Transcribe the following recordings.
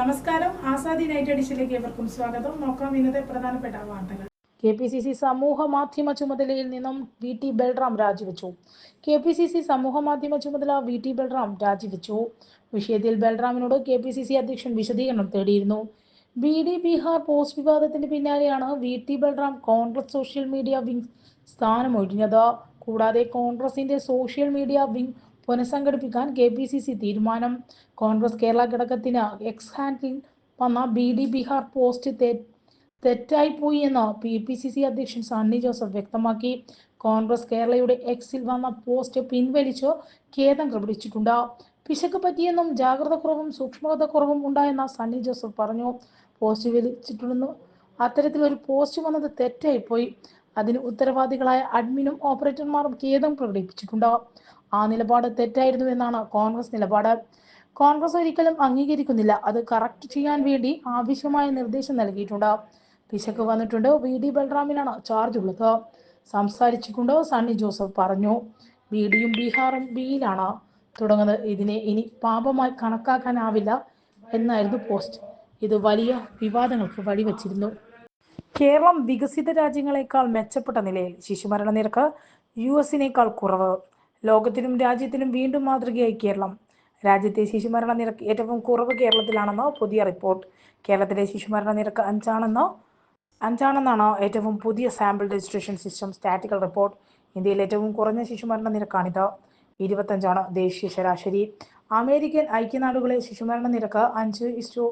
നമസ്കാരം. ആസാദി നൈറ്റ് എഡിഷനിലേക്ക് ഏവർക്കും സ്വാഗതം. നോക്കാം ഇന്നത്തെ പ്രധാനപ്പെട്ട വാർത്തകൾ. കെ പി സി സി സമൂഹ മാധ്യമ ചുമതലയിൽ നിന്നും വി ടി ബൽറാം രാജിവെച്ചു. കെ പി സി സി സമൂഹ മാധ്യമ ചുമതല വി ടി ബൽറാം രാജിവെച്ചു. വിഷയത്തിൽ ബൽറാമിനോട് കെ പി സി സി അധ്യക്ഷൻ വിശദീകരണം തേടിയിരുന്നു. ബി ഡി ബീഹാർ പോസ്റ്റ് വിവാദത്തിന് പിന്നാലെയാണ് V T Balram Congress social media wing സ്ഥാനമൊഴിഞ്ഞത്. കൂടാതെ കോൺഗ്രസിന്റെ സോഷ്യൽ മീഡിയ വിംഗ് പുനഃസംഘടിപ്പിക്കാൻ കെ പി സി സി തീരുമാനം. കോൺഗ്രസ് കേരള ഘടകത്തിന് എക്സ് ഹാൻഡിൽ വന്ന ബി ഡി ബീഹാർ പോസ്റ്റ് തെറ്റായിപ്പോയി എന്ന് പി പി സി സി അധ്യക്ഷൻ സണ്ണി ജോസഫ് വ്യക്തമാക്കി. കോൺഗ്രസ് കേരളയുടെ എക്സിൽ വന്ന പോസ്റ്റ് പിൻവലിച്ച് ഖേദം പ്രകടിപ്പിച്ചിട്ടുണ്ട്. പിശക്ക് പറ്റിയെന്നും ജാഗ്രത കുറവും സൂക്ഷ്മത കുറവും ഉണ്ടായെന്ന് സണ്ണി ജോസഫ് പറഞ്ഞു. പോസ്റ്റ് വലിച്ചിട്ടുണ്ടെന്ന് അത്തരത്തിലൊരു പോസ്റ്റ് വന്നത് തെറ്റായിപ്പോയി. അതിന് ഉത്തരവാദികളായ അഡ്മിനും ഓപ്പറേറ്റർമാരും ഖേദം പ്രകടിപ്പിച്ചിട്ടുണ്ട്. ആ നിലപാട് തെറ്റായിരുന്നു എന്നാണ് കോൺഗ്രസ് നിലപാട്. കോൺഗ്രസ് ഒരിക്കലും അംഗീകരിക്കുന്നില്ല. അത് കറക്റ്റ് ചെയ്യാൻ വേണ്ടി ആവശ്യമായ നിർദ്ദേശം നൽകിയിട്ടുണ്ട്. പിശക്ക് വന്നിട്ടുണ്ട്. വി. ഡി. ബൽറാമിനാണ് ചാർജ് ഉള്ളത്. സംസാരിച്ചിട്ടുണ്ട് സണ്ണി ജോസഫ് പറഞ്ഞു. ബി ഡിയും ബീഹാറും ബിയിലാണ് തുടങ്ങുന്നത്. ഇതിനെ ഇനി പാപമായി കണക്കാക്കാനാവില്ല എന്നായിരുന്നു പോസ്റ്റ്. ഇത് വലിയ വിവാദങ്ങൾക്ക് വഴിവെച്ചിരുന്നു. കേരളം വികസിത രാജ്യങ്ങളെക്കാൾ മെച്ചപ്പെട്ട നിലയിൽ ശിശുമരണ നിരക്ക് യു എസിനേക്കാൾ കുറവ്. ലോകത്തിനും രാജ്യത്തിനും വീണ്ടും മാതൃകയായി കേരളം. രാജ്യത്തെ ശിശുമരണ നിരക്ക് ഏറ്റവും കുറവ് കേരളത്തിലാണെന്നോ പുതിയ റിപ്പോർട്ട്. കേരളത്തിലെ ശിശുമരണ നിരക്ക് അഞ്ചാണെന്നോ അഞ്ചാണെന്നാണോ ഏറ്റവും പുതിയ sample registration system statistical report. ഇന്ത്യയിൽ ഏറ്റവും കുറഞ്ഞ ശിശുമരണ നിരക്കാണിത്. ഇരുപത്തഞ്ചാണ് ദേശീയ ശരാശരി. അമേരിക്കൻ ഐക്യനാടുകളെ ശിശുമരണ നിരക്ക് അഞ്ച് ഇസ്റ്റു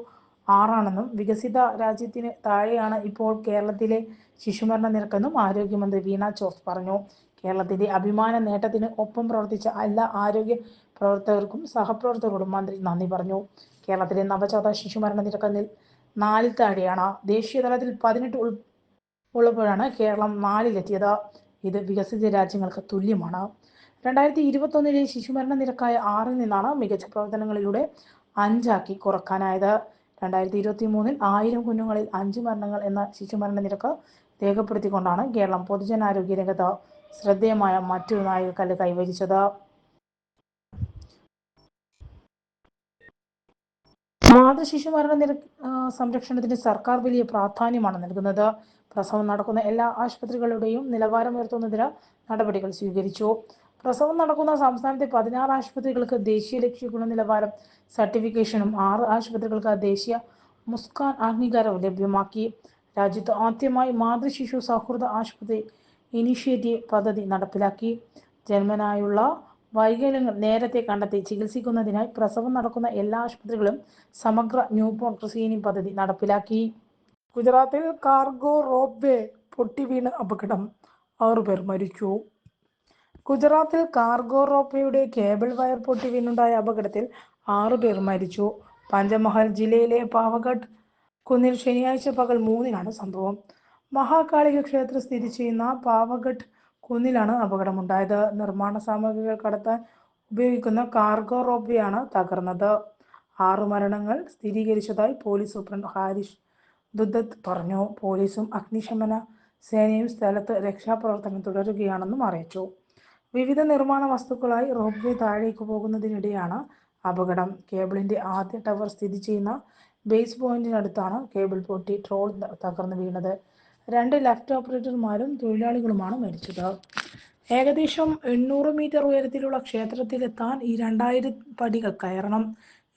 ആറാണെന്നും വികസിത രാജ്യത്തിന് താഴെയാണ് ഇപ്പോൾ കേരളത്തിലെ ശിശുമരണ നിരക്കെന്നും ആരോഗ്യമന്ത്രി വീണ ജോർജ് പറഞ്ഞു. കേരളത്തിന്റെ അഭിമാന നേട്ടത്തിന് ഒപ്പം പ്രവർത്തിച്ച എല്ലാ ആരോഗ്യ പ്രവർത്തകർക്കും സഹപ്രവർത്തകരോടും മന്ത്രി നന്ദി പറഞ്ഞു. കേരളത്തിലെ നവജാത ശിശുമരണ നിരക്ക് നിൽ- നാലിൽ താഴെയാണ്. ദേശീയ തലത്തിൽ പതിനെട്ട് ഉൾ ഉള്ളപ്പോഴാണ് കേരളം നാലിലെത്തിയത്. ഇത് വികസിത രാജ്യങ്ങൾക്ക് തുല്യമാണ്. രണ്ടായിരത്തി ഇരുപത്തൊന്നിലെ ശിശുമരണ നിരക്കായ ആറിൽ നിന്നാണ് മികച്ച പ്രവർത്തനങ്ങളിലൂടെ അഞ്ചാക്കി കുറക്കാനായത്. രണ്ടായിരത്തി ഇരുപത്തി മൂന്നിൽ ആയിരം കുഞ്ഞുങ്ങളിൽ അഞ്ച് മരണങ്ങൾ എന്ന ശിശുമരണ നിരക്ക് രേഖപ്പെടുത്തിക്കൊണ്ടാണ് കേരളം പൊതുജനാരോഗ്യ രംഗത്ത് ശ്രദ്ധേയമായ മറ്റൊരു നാഴികക്കല്ല് കൈവരിച്ചത്. മാതൃശിശു മരണ നിരക്ക് സംരക്ഷണത്തിന് സർക്കാർ വലിയ പ്രാധാന്യമാണ് നൽകുന്നത്. പ്രസവം നടക്കുന്ന എല്ലാ ആശുപത്രികളുടെയും നിലവാരം ഉയർത്തുന്നതിന് നടപടികൾ സ്വീകരിച്ചു. പ്രസവം നടക്കുന്ന സംസ്ഥാനത്തെ പതിനാറ് ആശുപത്രികൾക്ക് ദേശീയ ലക്ഷ്യ ഗുണനിലവാരം സർട്ടിഫിക്കേഷനും ആറ് ആശുപത്രികൾക്ക് ദേശീയ മുസ്കാൻ അംഗീകാരവും ലഭ്യമാക്കി. രാജ്യത്ത് ആദ്യമായി മാതൃശിശു സൗഹൃദ ആശുപത്രി ഇനിഷ്യേറ്റീവ് പദ്ധതി നടപ്പിലാക്കി. ജന്മനായുള്ള വൈകല്യങ്ങൾ നേരത്തെ കണ്ടെത്തി ചികിത്സിക്കുന്നതിനായി പ്രസവം നടക്കുന്ന എല്ലാ ആശുപത്രികളും സമഗ്ര ന്യൂബോൺ ക്രിസീനിങ് പദ്ധതി നടപ്പിലാക്കി. ഗുജറാത്തിൽ കാർഗോ റോപ്പ് വേ പൊട്ടി വീണ് അപകടം ആറുപേർ മരിച്ചു. ഗുജറാത്തിൽ കാർഗോ റോപ്പ്വേയുടെ കേബിൾ വയർ പൊട്ടി വീണുണ്ടായ അപകടത്തിൽ ആറുപേർ മരിച്ചു. പഞ്ചമഹൽ ജില്ലയിലെ പാവഗഡ് കുന്നിൽ ശനിയാഴ്ച പകൽ മൂന്നിനാണ് സംഭവം. മഹാകാളിക ക്ഷേത്രം സ്ഥിതി ചെയ്യുന്ന പാവഗഡ് കുന്നിലാണ് അപകടമുണ്ടായത്. നിർമ്മാണ സാമഗ്രികൾ കടത്താൻ ഉപയോഗിക്കുന്ന കാർഗോ റോപ്വേയാണ് തകർന്നത്. ആറു മരണങ്ങൾ സ്ഥിരീകരിച്ചതായി പോലീസ് സൂപ്രണ്ട് ഹാരിഷ് ദുദത്ത് പറഞ്ഞു. പോലീസും അഗ്നിശമന സേനയും സ്ഥലത്ത് രക്ഷാപ്രവർത്തനം തുടരുകയാണെന്നും അറിയിച്ചു. വിവിധ നിർമ്മാണ വസ്തുക്കളായി റോപ്വേ താഴേക്ക് പോകുന്നതിനിടെയാണ് അപകടം. കേബിളിന്റെ ആദ്യ ടവർ സ്ഥിതി ചെയ്യുന്ന ബേസ് പോയിന്റിനടുത്താണ് കേബിൾ പൊട്ടി ട്രോൾ തകർന്നു വീണത്. രണ്ട് ലെഫ്റ്റ് ഓപ്പറേറ്റർമാരും തൊഴിലാളികളുമാണ് മരിച്ചത്. ഏകദേശം എണ്ണൂറ് മീറ്റർ ഉയരത്തിലുള്ള ക്ഷേത്രത്തിലെത്താൻ ഈ രണ്ടായിരം പടികൾ കയറണം.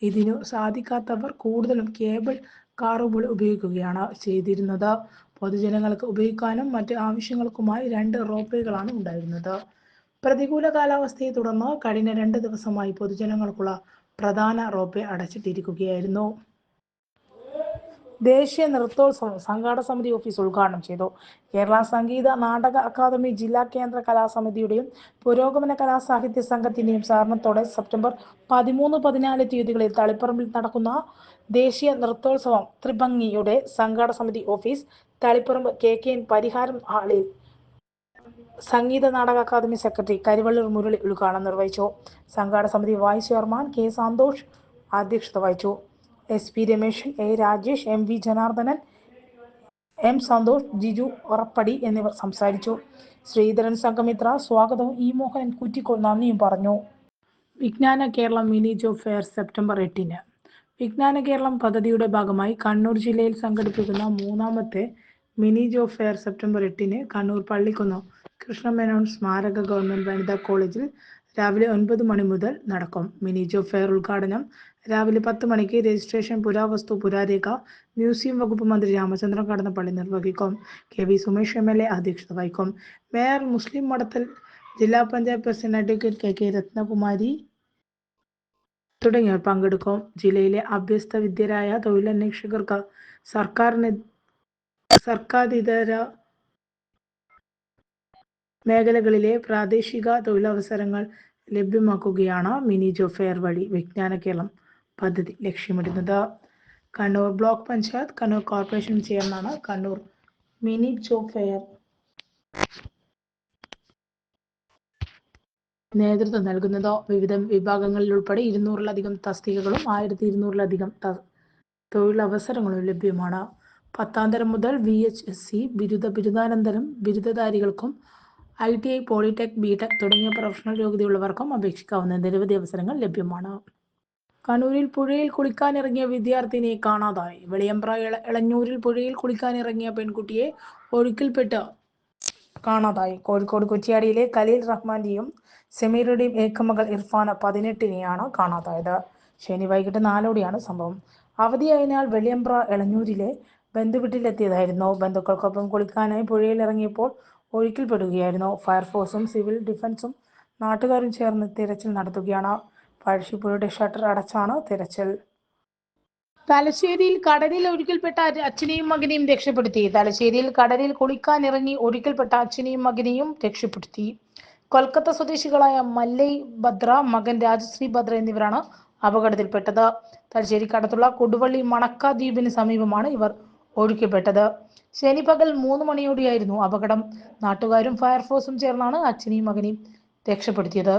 ഇതിനു സാധിക്കാത്തവർ കൂടുതലും കേബിൾ കാറുകൾ ഉപയോഗിക്കുകയാണ് ചെയ്തിരുന്നത്. പൊതുജനങ്ങൾക്ക് ഉപയോഗിക്കാനും മറ്റ് ആവശ്യങ്ങൾക്കുമായി രണ്ട് റോപ്പേകളാണ് ഉണ്ടായിരുന്നത്. പ്രതികൂല കാലാവസ്ഥയെ തുടർന്ന് കഴിഞ്ഞ രണ്ട് ദിവസമായി പൊതുജനങ്ങൾക്കുള്ള പ്രധാന റോപ്പേ അടച്ചിട്ടിരിക്കുകയായിരുന്നു. ദേശീയ നൃത്തോത്സവം സംഘാടക സമിതി ഓഫീസ് ഉദ്ഘാടനം ചെയ്തു. കേരള സംഗീത നാടക അക്കാദമി ജില്ലാ കേന്ദ്ര കലാസമിതിയുടെയും പുരോഗമന കലാസാഹിത്യ സംഘത്തിന്റെയും സഹകരണത്തോടെ സെപ്റ്റംബർ പതിമൂന്ന് പതിനാല് തീയതികളിൽ തളിപ്പറമ്പിൽ നടക്കുന്ന ദേശീയ നൃത്തോത്സവം ത്രിഭംഗിയുടെ സംഘാടക സമിതി office Taliparamba K K N പരിഹാരം ഹാളിൽ സംഗീത നാടക അക്കാദമി സെക്രട്ടറി കരിവള്ളൂർ മുരളി ഉദ്ഘാടനം നിർവഹിച്ചു. സംഘാടക സമിതി വൈസ് ചെയർമാൻ കെ സന്തോഷ് അധ്യക്ഷത വഹിച്ചു. S P Rameshan A Rajesh M V Janardhanan M Santhosh Jiju ഉറപ്പടി എന്നിവർ സംസാരിച്ചു. ശ്രീധരൻ സംഘമിത്ര സ്വാഗതവും ഇ മോഹനൻ കുറ്റിക്കോൾ നന്ദിയും പറഞ്ഞു. Vijnana Keralam mini job fair September എട്ടിന്. വിജ്ഞാന കേരളം പദ്ധതിയുടെ ഭാഗമായി കണ്ണൂർ ജില്ലയിൽ സംഘടിപ്പിക്കുന്ന മൂന്നാമത്തെ മിനി ജോബ് ഫെയർ സെപ്റ്റംബർ എട്ടിന് കണ്ണൂർ പള്ളിക്കുന്ന് കൃഷ്ണമേനോൻ സ്മാരക ഗവൺമെന്റ് വനിതാ കോളേജിൽ രാവിലെ ഒൻപത് മണി മുതൽ നടക്കും. മിനി ജോബ് ഫെയർ ഉദ്ഘാടനം രാവിലെ പത്ത് മണിക്ക് രജിസ്ട്രേഷൻ പുരാവസ്തു പുരാരേഖ മ്യൂസിയം വകുപ്പ് മന്ത്രി രാമചന്ദ്രൻ കടന്നപ്പള്ളി നിർവഹിക്കും. K V Sumesh M L A അധ്യക്ഷത വഹിക്കും. മേയർ മുസ്ലിം മഠത്തിൽ ജില്ലാ panchayat president advocate K K Ratnakumari തുടങ്ങിയവർ പങ്കെടുക്കും. ജില്ലയിലെ അഭ്യസ്ത വിദ്യരായ തൊഴിലന്വേഷകർക്ക് സർക്കാരിന് സർക്കാരിതര മേഖലകളിലെ പ്രാദേശിക തൊഴിലവസരങ്ങൾ ലഭ്യമാക്കുകയാണ് മിനി ജോഫെയർ ഫെയർ വഴി. വിജ്ഞാന കേരളം. പദ്ധതി ലക്ഷ്യമിടുന്നത്. കണ്ണൂർ ബ്ലോക്ക് പഞ്ചായത്ത് കണ്ണൂർ കോർപ്പറേഷൻ ചേർന്നാണ് കണ്ണൂർ മിനി ജോബ് ഫെയർ. നേതൃത്വം നൽകുന്നത് വിവിധ വിഭാഗങ്ങളിൽ ഉൾപ്പെടെ ഇരുന്നൂറിലധികം തസ്തികകളും ആയിരത്തി ഇരുന്നൂറിലധികം തൊഴിലവസരങ്ങളും ലഭ്യമാണ്. പത്താം തരം മുതൽ വി എച്ച് എസ് സി ബിരുദ ബിരുദാനന്തരം ബിരുദധാരികൾക്കും I T I polytech B tech തുടങ്ങിയ പ്രൊഫഷണൽ യോഗ്യതയുള്ളവർക്കും അപേക്ഷിക്കാവുന്ന നിരവധി അവസരങ്ങൾ ലഭ്യമാണ്. കണ്ണൂരിൽ പുഴയിൽ കുളിക്കാനിറങ്ങിയ വിദ്യാർത്ഥിനിയെ കാണാതായി. വെളിയമ്പ്ര ഇള ഇളഞ്ഞൂരിൽ പുഴയിൽ കുളിക്കാനിറങ്ങിയ പെൺകുട്ടിയെ ഒഴുക്കിൽപ്പെട്ട് കാണാതായി. കോഴിക്കോട് കുറ്റിയാടിയിലെ കലീൽ റഹ്മാന്റെയും സെമീറുടെയും ഏക്കമകൾ ഇർഫാന പതിനെട്ടിനെയാണ് കാണാതായത്. ശനി വൈകിട്ട് നാലോടെയാണ് സംഭവം. അവധിയായതിനാൽ വെളിയമ്പ്ര എളഞ്ഞൂരിലെ ബന്ധുവീട്ടിലെത്തിയതായിരുന്നു. ബന്ധുക്കൾക്കൊപ്പം കുളിക്കാനായി പുഴയിൽ ഇറങ്ങിയപ്പോൾ ഒഴുക്കിൽപ്പെടുകയായിരുന്നു. ഫയർഫോഴ്സും സിവിൽ ഡിഫൻസും നാട്ടുകാരും ചേർന്ന് തിരച്ചിൽ നടത്തുകയാണ്. പഴശ്ശിപ്പുഴയുടെ ഷട്ടർ അടച്ചാണ് തിരച്ചിൽ. തലശ്ശേരിയിൽ കടലിൽ ഒഴുക്കിൽപ്പെട്ട അച്ഛനെയും മകനെയും രക്ഷപ്പെടുത്തി. തലശ്ശേരിയിൽ കടലിൽ കുളിക്കാനിറങ്ങി ഒഴുക്കിൽപ്പെട്ട അച്ഛനെയും മകനെയും രക്ഷപ്പെടുത്തി. കൊൽക്കത്ത സ്വദേശികളായ മല്ലൈ ഭദ്ര മകൻ രാജശ്രീ ഭദ്ര എന്നിവരാണ് അപകടത്തിൽപ്പെട്ടത്. തലശ്ശേരി കടത്തുള്ള കൊടുവള്ളി മണക്ക ദ്വീപിന് സമീപമാണ് ഇവർ ഒഴുക്കിപ്പെട്ടത് ശനി പകൽ മൂന്ന് മണിയോടെയായിരുന്നു അപകടം. നാട്ടുകാരും ഫയർഫോഴ്സും ചേർന്നാണ് അച്ഛനെയും മകനെയും രക്ഷപ്പെടുത്തിയത്.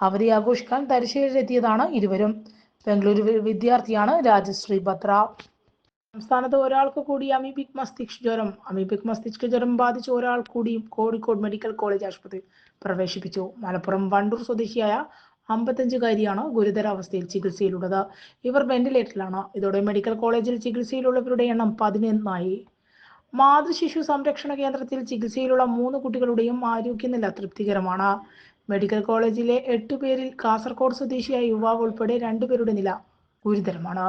അവധി ആഘോഷിക്കാൻ തലശ്ശേരിയിലെത്തിയതാണ് ഇരുവരും. ബംഗളൂരു വിദ്യാർത്ഥിയാണ് രാജശ്രീ ബത്ര. സംസ്ഥാനത്ത് ഒരാൾക്ക് കൂടി അമീബിക് മസ്തിഷ്ക ജ്വരം. അമീബിക് മസ്തിഷ്ക ജ്വരം ബാധിച്ച ഒരാൾ കൂടി കോഴിക്കോട് മെഡിക്കൽ കോളേജ് ആശുപത്രി പ്രവേശിപ്പിച്ചു. മലപ്പുറം വണ്ടൂർ സ്വദേശിയായ അമ്പത്തഞ്ചുകാരിയാണ് ഗുരുതരാവസ്ഥയിൽ ചികിത്സയിലുള്ളത്. ഇവർ വെന്റിലേറ്ററിലാണ്. ഇതോടെ മെഡിക്കൽ കോളേജിൽ ചികിത്സയിലുള്ളവരുടെ എണ്ണം പതിനൊന്നായി. മാതൃശിശു സംരക്ഷണ കേന്ദ്രത്തിൽ ചികിത്സയിലുള്ള മൂന്ന് കുട്ടികളുടെയും ആരോഗ്യനില തൃപ്തികരമാണ്. മെഡിക്കൽ കോളേജിലെ എട്ടുപേരിൽ കാസർഗോഡ് സ്വദേശിയായ യുവാവ് ഉൾപ്പെടെ രണ്ടുപേരുടെ നില ഗുരുതരമാണ്.